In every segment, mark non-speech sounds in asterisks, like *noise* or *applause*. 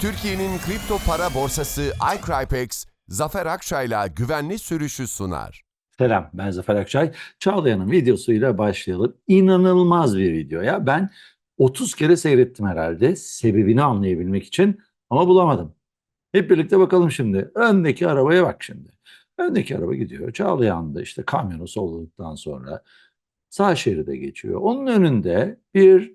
Türkiye'nin kripto para borsası iCrypex, Zafer Akçay'la güvenli sürüşü sunar. Selam ben Zafer Akçay. Çağlayan'ın videosuyla başlayalım. İnanılmaz bir video ya. Ben 30 kere seyrettim herhalde sebebini anlayabilmek için ama bulamadım. Hep birlikte bakalım şimdi. Öndeki arabaya bak şimdi. Öndeki araba gidiyor. Çağlayan'da işte kamyonu solladıktan sonra sağ şeride geçiyor. Onun önünde bir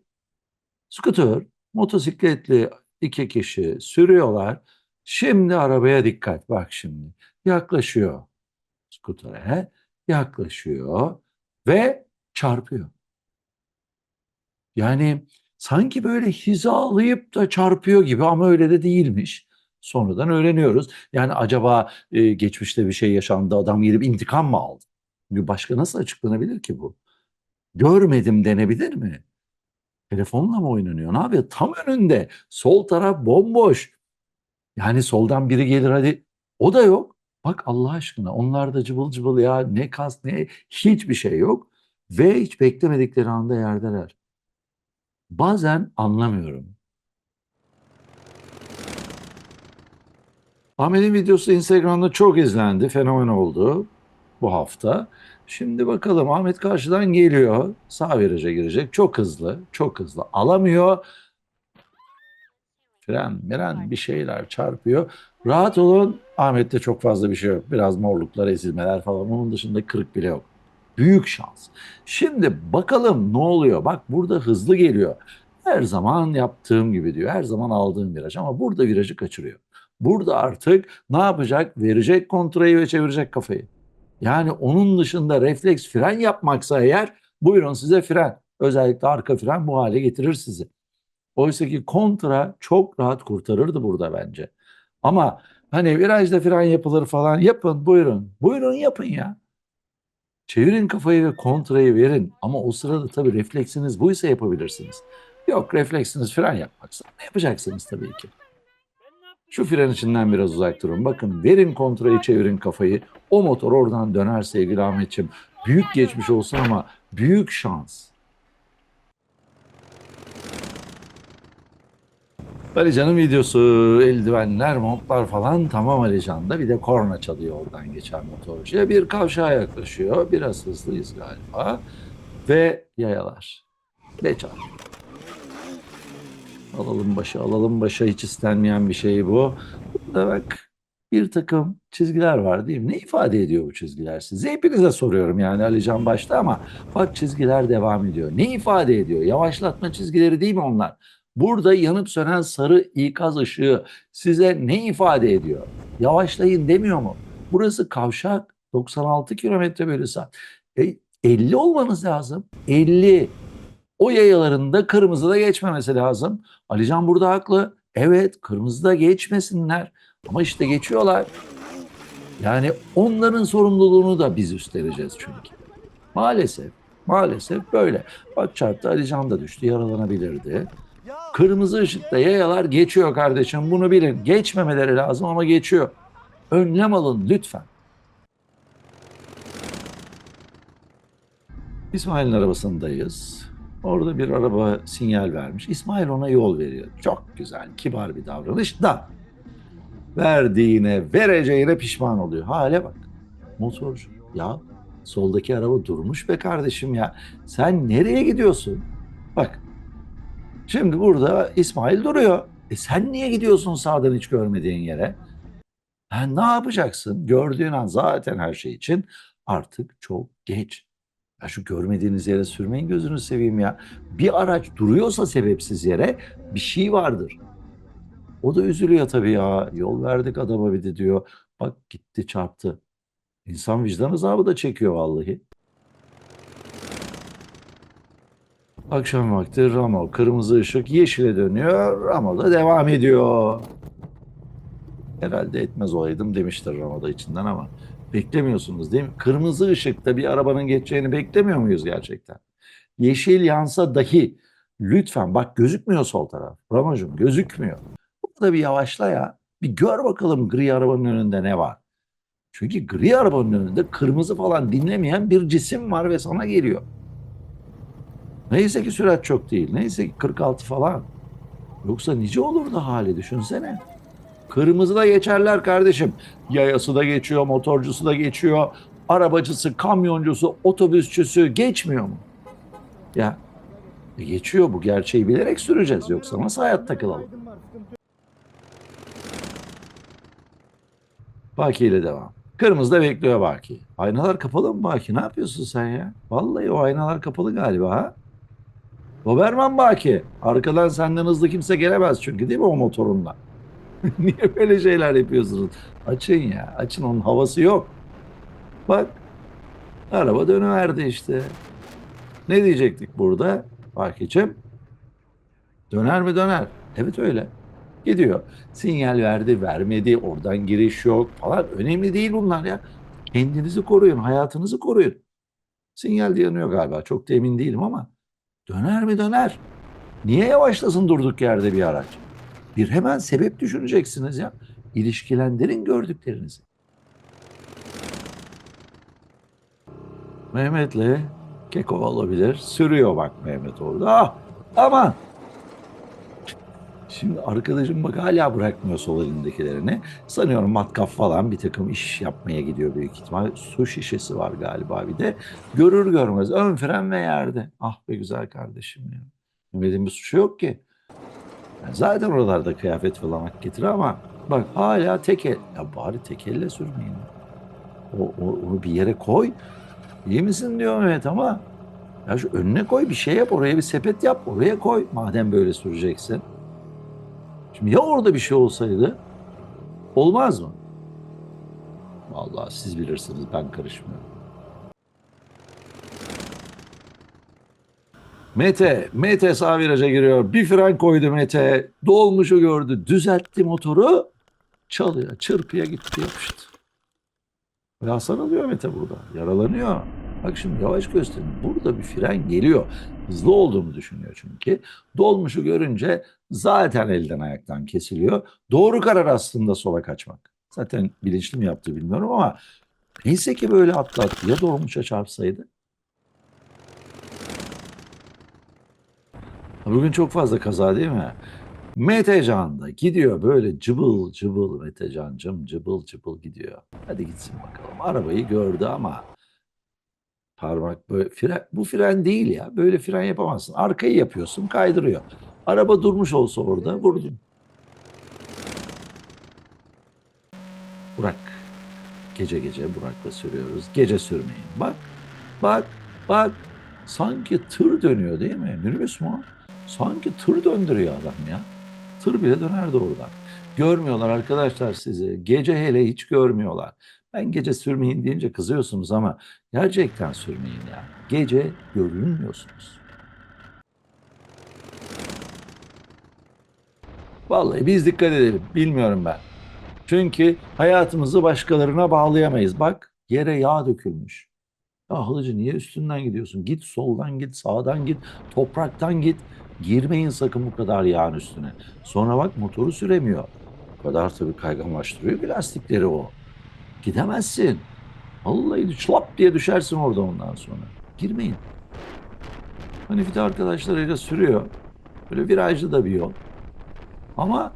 scooter, motosikletli iki kişi sürüyorlar. Şimdi arabaya dikkat bak şimdi. Yaklaşıyor skutere yaklaşıyor ve çarpıyor. Yani sanki böyle hizalayıp da çarpıyor gibi ama öyle de değilmiş. Sonradan öğreniyoruz. Yani acaba e, geçmişte bir şey yaşandı, adam gelip intikam mı aldı? Başka nasıl açıklanabilir ki bu? Görmedim denebilir mi? Telefonla mı oynanıyor? Ne yapıyor? Tam önünde. Sol taraf bomboş. Yani soldan biri gelir hadi. O da yok. Bak Allah aşkına onlar da cıvıl cıvıl ya ne kas ne hiçbir şey yok. Ve hiç beklemedikleri anda yerdeler. Bazen anlamıyorum. Ahmet'in videosu Instagram'da çok izlendi, fenomen oldu bu hafta. Şimdi bakalım Ahmet karşıdan geliyor, sağ viraja girecek, çok hızlı, çok hızlı alamıyor. Fren, miren bir şeyler çarpıyor. Rahat olun. Ahmet'te çok fazla bir şey yok. Biraz morluklar, ezilmeler falan. Onun dışında kırık bile yok. Büyük şans. Şimdi bakalım ne oluyor? Bak burada hızlı geliyor. Her zaman yaptığım gibi diyor. Her zaman aldığım viraj ama burada virajı kaçırıyor. Burada artık ne yapacak? Verecek kontrayı ve çevirecek kafayı. Yani onun dışında refleks fren yapmaksa eğer buyurun size fren. Özellikle arka fren bu hale getirir sizi. Oysa ki kontra çok rahat kurtarırdı burada bence. Ama hani virajda fren yapılır falan yapın buyurun. Buyurun yapın ya. Çevirin kafayı ve kontrayı verin. Ama o sırada tabii refleksiniz buysa yapabilirsiniz. Yok refleksiniz fren yapmaksa ne yapacaksınız tabii ki. Şu fren içinden biraz uzak durun. Bakın verin kontrayı çevirin kafayı. O motor oradan döner sevgili Ahmetciğim. Büyük geçmiş olsun ama büyük şans. Alican'ın videosu, eldivenler, montlar falan tamam Alican'da. Bir de korna çalıyor oradan geçen motorcuya. Bir kavşağa yaklaşıyor. Biraz hızlıyız galiba. Ve yayalar. Ve çarpıyor. Alalım başa, alalım başa. Hiç istenmeyen bir şey bu. Burada bak bir takım çizgiler var değil mi? Ne ifade ediyor bu çizgiler size? Hepinize soruyorum yani Alican başta ama bak çizgiler devam ediyor. Ne ifade ediyor? Yavaşlatma çizgileri değil mi onlar? Burada yanıp sönen sarı ikaz ışığı size ne ifade ediyor? Yavaşlayın demiyor mu? Burası kavşak 96 kilometre bölü saat. E, 50 olmanız lazım. 50. O yayaların da kırmızıda geçmemesi lazım. Alican burada haklı. Evet kırmızıda geçmesinler. Ama işte geçiyorlar. Yani onların sorumluluğunu da biz üstleneceğiz çünkü. Maalesef. Maalesef böyle. Bak çarptı Alican da düştü. Yaralanabilirdi. Kırmızı ışıkta yayalar geçiyor kardeşim. Bunu bilin. Geçmemeleri lazım ama geçiyor. Önlem alın lütfen. İsmail'in arabasındayız. Orada bir araba sinyal vermiş. İsmail ona yol veriyor. Çok güzel, kibar bir davranış da verdiğine, vereceğine pişman oluyor. Hale bak. Motorcu. Ya soldaki araba durmuş be kardeşim ya. Sen nereye gidiyorsun? Bak Şimdi burada İsmail duruyor. E sen niye gidiyorsun sağdan hiç görmediğin yere? Ha, ne yapacaksın? Gördüğün an zaten her şey için artık çok geç. Ya şu görmediğiniz yere sürmeyin gözünü seveyim ya. Bir araç duruyorsa sebepsiz yere bir şey vardır. O da üzülüyor tabii ya. Yol verdik adama bir de diyor. Bak gitti çarptı. İnsan vicdan azabı da çekiyor vallahi. Akşam vakti Ramo kırmızı ışık yeşile dönüyor. Ramo da devam ediyor. Herhalde etmez olaydım demiştir Ramo da içinden ama beklemiyorsunuz değil mi? Kırmızı ışıkta bir arabanın geçeceğini beklemiyor muyuz gerçekten? Yeşil yansa dahi lütfen bak gözükmüyor sol taraf. Ramocuğum gözükmüyor. Burada bir yavaşla ya. Bir gör bakalım gri arabanın önünde ne var. Çünkü gri arabanın önünde kırmızı falan dinlemeyen bir cisim var ve sana geliyor. Neyse ki sürat çok değil. Neyse ki 46 falan. Yoksa nice olurdu hali düşünsene. Kırmızıda geçerler kardeşim. Yayası da geçiyor, motorcusu da geçiyor. Arabacısı, kamyoncusu, otobüsçüsü geçmiyor mu? Ya e geçiyor bu gerçeği bilerek süreceğiz yoksa nasıl hayatta kalalım? Baki ile devam. Kırmızıda bekliyor Baki. Aynalar kapalı mı Baki? Ne yapıyorsun sen ya? Vallahi o aynalar kapalı galiba ha? Doberman Baki. Arkadan senden hızlı kimse gelemez çünkü değil mi o motorunla? *laughs* Niye böyle şeyler yapıyorsunuz? Açın ya. Açın onun havası yok. Bak. Araba dönüverdi işte. Ne diyecektik burada? Baki'cim. Döner mi döner? Evet öyle. Gidiyor. Sinyal verdi, vermedi, oradan giriş yok falan. Önemli değil bunlar ya. Kendinizi koruyun, hayatınızı koruyun. Sinyal yanıyor galiba. Çok da emin değilim ama döner mi döner? Niye yavaşlasın durduk yerde bir araç? Bir hemen sebep düşüneceksiniz ya. İlişkilendirin gördüklerinizi. Mehmet'le Keko olabilir. Sürüyor bak Mehmet orada. Ah, aman. Şimdi arkadaşım bak hala bırakmıyor sol elindekilerini. Sanıyorum matkap falan bir takım iş yapmaya gidiyor büyük ihtimal. Su şişesi var galiba bir de. Görür görmez ön fren ve yerde. Ah be güzel kardeşim ya. Mehmet'in bir suçu yok ki. Zaten oralarda kıyafet fırlamak getirir ama bak hala tek el. Ya bari tek elle sürmeyin. O, o- onu bir yere koy. İyi misin diyor Mehmet ama ya şu önüne koy bir şey yap oraya bir sepet yap oraya koy madem böyle süreceksin. Şimdi ya orada bir şey olsaydı olmaz mı? Vallahi siz bilirsiniz ben karışmıyorum. Mete, Mete sağ viraja giriyor. Bir fren koydu Mete. Dolmuşu gördü. Düzeltti motoru. Çalıyor. Çırpıya gitti yapıştı. Ve hasar alıyor Mete burada. Yaralanıyor. Bak şimdi yavaş gösterin. Burada bir fren geliyor. Hızlı olduğumu düşünüyor çünkü. Dolmuşu görünce zaten elden ayaktan kesiliyor. Doğru karar aslında sola kaçmak. Zaten bilinçli mi yaptı bilmiyorum ama neyse ki böyle atlattı. Ya dolmuşa çarpsaydı? Bugün çok fazla kaza değil mi? Metecan da gidiyor böyle cıbıl cıbıl Metecancım cıbıl cıbıl gidiyor. Hadi gitsin bakalım. Arabayı gördü ama parmak böyle fren, bu fren değil ya. Böyle fren yapamazsın. Arkayı yapıyorsun kaydırıyor. Araba durmuş olsa orada vurdun. Burak. Gece gece Burak'la sürüyoruz. Gece sürmeyin. Bak, bak, bak. Sanki tır dönüyor değil mi? Minibüs mü? Sanki tır döndürüyor adam ya. Tır bile dönerdi oradan. Görmüyorlar arkadaşlar sizi. Gece hele hiç görmüyorlar. Ben gece sürmeyin deyince kızıyorsunuz ama gerçekten sürmeyin ya. Gece görünmüyorsunuz. Vallahi biz dikkat edelim. Bilmiyorum ben. Çünkü hayatımızı başkalarına bağlayamayız. Bak yere yağ dökülmüş. Ya halıcı niye üstünden gidiyorsun? Git soldan git, sağdan git, topraktan git. Girmeyin sakın bu kadar yağın üstüne. Sonra bak motoru süremiyor. O kadar tabii kayganlaştırıyor ki lastikleri o. Gidemezsin. Vallahi çlap diye düşersin orada ondan sonra. Girmeyin. Hanifi de arkadaşlarıyla sürüyor. Böyle virajlı da bir yol. Ama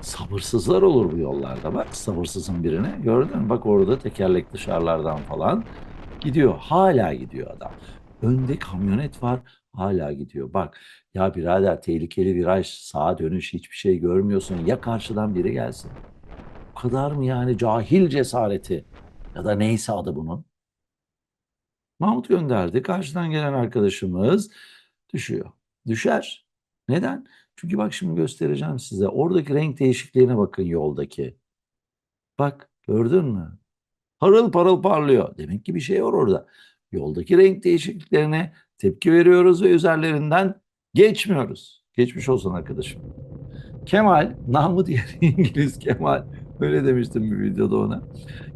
sabırsızlar olur bu yollarda. Bak sabırsızın birine. Gördün mü? Bak orada tekerlek dışarılardan falan gidiyor. Hala gidiyor adam. Önde kamyonet var. Hala gidiyor. Bak ya birader tehlikeli viraj, sağa dönüş hiçbir şey görmüyorsun. Ya karşıdan biri gelsin. Bu kadar mı yani cahil cesareti? Ya da neyse adı bunun. Mahmut gönderdi. Karşıdan gelen arkadaşımız düşüyor. Düşer. Neden? Çünkü bak şimdi göstereceğim size. Oradaki renk değişikliğine bakın yoldaki. Bak gördün mü? Parıl parıl parlıyor. Demek ki bir şey var orada. Yoldaki renk değişikliklerine tepki veriyoruz ve üzerlerinden geçmiyoruz. Geçmiş olsun arkadaşım. Kemal, namı diğer *laughs* İngiliz Kemal. Öyle demiştim bir videoda ona.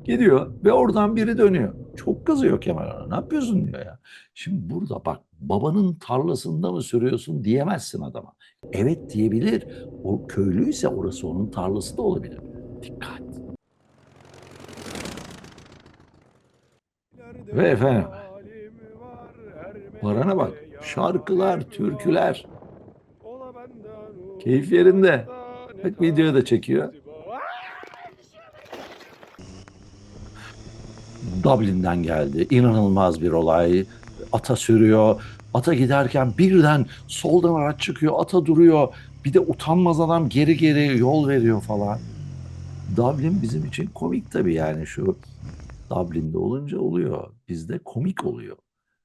Gidiyor ve oradan biri dönüyor. Çok kızıyor Kemal ona. Ne yapıyorsun diyor ya. Şimdi burada bak babanın tarlasında mı sürüyorsun diyemezsin adama. Evet diyebilir. O köylüyse orası onun tarlası da olabilir. Dikkat. Ve efendim Varana bak. Şarkılar, türküler. Keyif yerinde. Bak video da çekiyor. Dublin'den geldi. İnanılmaz bir olay. Ata sürüyor. Ata giderken birden soldan araç çıkıyor. Ata duruyor. Bir de utanmaz adam geri geri yol veriyor falan. Dublin bizim için komik tabii yani şu Dublin'de olunca oluyor. Bizde komik oluyor.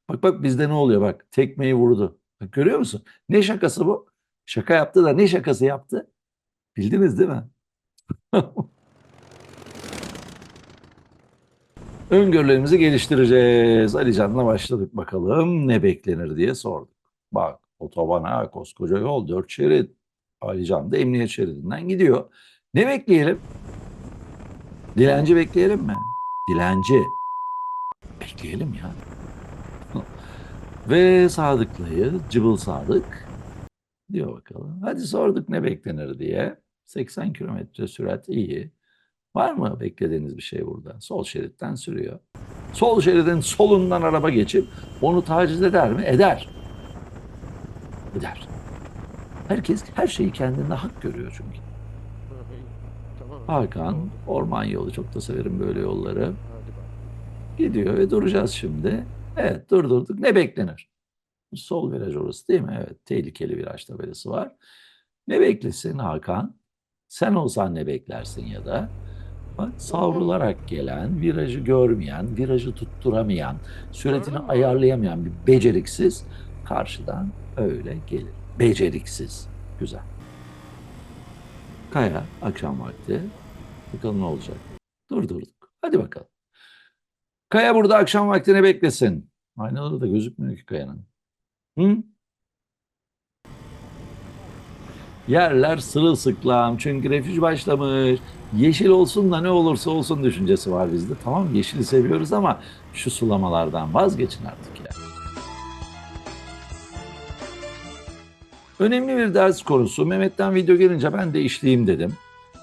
Bak bak bizde ne oluyor bak tekmeyi vurdu. Bak görüyor musun? Ne şakası bu? Şaka yaptı da ne şakası yaptı? Bildiniz değil mi? *laughs* Öngörülerimizi geliştireceğiz. Ali Can'la başladık bakalım ne beklenir diye sorduk. Bak otobana koskoca yol dört şerit. Ali Can da emniyet şeridinden gidiyor. Ne bekleyelim? Dilenci bekleyelim mi? Dilenci. Bekleyelim ya. Ve Sadık'layı, Cıbıl Sadık diyor bakalım. Hadi sorduk ne beklenir diye. 80 kilometre sürat iyi. Var mı beklediğiniz bir şey burada? Sol şeritten sürüyor. Sol şeridin solundan araba geçip onu taciz eder mi? Eder. Eder. Herkes her şeyi kendinde hak görüyor çünkü. Hakan, orman yolu çok da severim böyle yolları. Gidiyor ve duracağız şimdi. Evet durdurduk. Ne beklenir? Sol viraj orası değil mi? Evet tehlikeli viraj tabelası var. Ne beklesin Hakan? Sen olsan ne beklersin ya da? Bak savrularak gelen, virajı görmeyen, virajı tutturamayan, süratini ayarlayamayan bir beceriksiz karşıdan öyle gelir. Beceriksiz. Güzel. Kaya akşam vakti. Bakalım ne olacak. Durdurduk. Hadi bakalım. Kaya burada akşam vaktini beklesin. Aynada da gözükmüyor ki Kaya'nın. Hı? Yerler sırılsıklam çünkü refüj başlamış. Yeşil olsun da ne olursa olsun düşüncesi var bizde. Tamam yeşili seviyoruz ama şu sulamalardan vazgeçin artık ya. Önemli bir ders konusu. Mehmet'ten video gelince ben de işleyeyim dedim.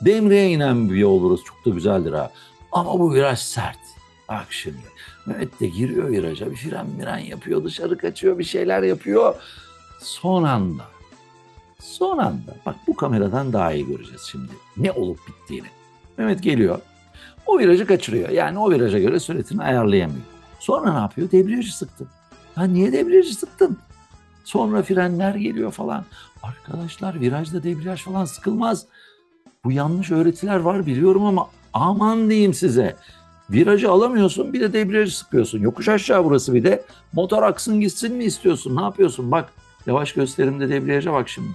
Demre'ye inen bir yol burası. Çok da güzeldir ha. Ama bu viraj sert. Bak şimdi. Mehmet de giriyor viraja. Bir fren miren yapıyor. Dışarı kaçıyor. Bir şeyler yapıyor. Son anda. Son anda. Bak bu kameradan daha iyi göreceğiz şimdi. Ne olup bittiğini. Mehmet geliyor. O virajı kaçırıyor. Yani o viraja göre süratini ayarlayamıyor. Sonra ne yapıyor? Debriyajı sıktı. Ha niye debriyajı sıktın? Sonra frenler geliyor falan. Arkadaşlar virajda debriyaj falan sıkılmaz. Bu yanlış öğretiler var biliyorum ama aman diyeyim size. Virajı alamıyorsun bir de debriyajı sıkıyorsun. Yokuş aşağı burası bir de. Motor aksın gitsin mi istiyorsun? Ne yapıyorsun? Bak yavaş gösterimde debriyaja bak şimdi.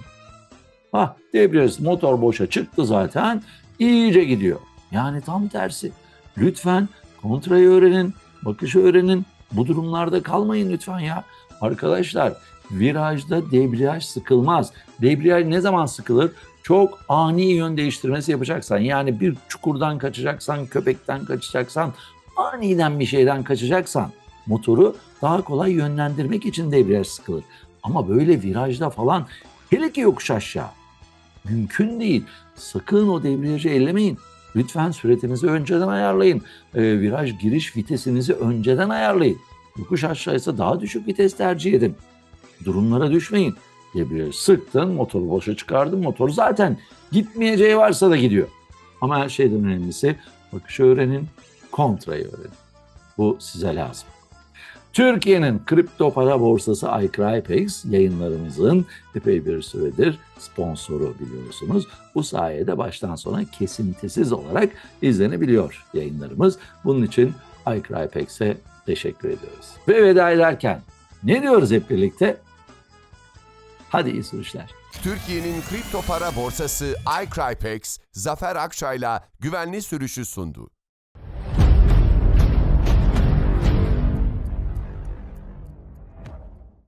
Hah debriyaj motor boşa çıktı zaten. İyice gidiyor. Yani tam tersi. Lütfen kontrayı öğrenin, bakışı öğrenin. Bu durumlarda kalmayın lütfen ya. Arkadaşlar virajda debriyaj sıkılmaz. Debriyaj ne zaman sıkılır? Çok ani yön değiştirmesi yapacaksan yani bir çukurdan kaçacaksan, köpekten kaçacaksan, aniden bir şeyden kaçacaksan motoru daha kolay yönlendirmek için debriyaj sıkılır. Ama böyle virajda falan hele ki yokuş aşağı mümkün değil. Sakın o debriyajı ellemeyin. Lütfen süratinizi önceden ayarlayın. Ee, viraj giriş vitesinizi önceden ayarlayın. Yokuş aşağıysa daha düşük vites tercih edin. Durumlara düşmeyin. Debriyajı sıktın, motoru boşa çıkardın. Motor zaten gitmeyeceği varsa da gidiyor. Ama her şeyden önemlisi bakışı öğrenin, kontrayı öğrenin. Bu size lazım. Türkiye'nin kripto para borsası iCrypex yayınlarımızın epey bir süredir sponsoru biliyorsunuz. Bu sayede baştan sona kesintisiz olarak izlenebiliyor yayınlarımız. Bunun için iCrypex'e teşekkür ediyoruz. Ve veda ederken ne diyoruz hep birlikte? Hadi iyi sürüşler. Türkiye'nin kripto para borsası iCrypex, Zafer Akçay'la güvenli sürüşü sundu.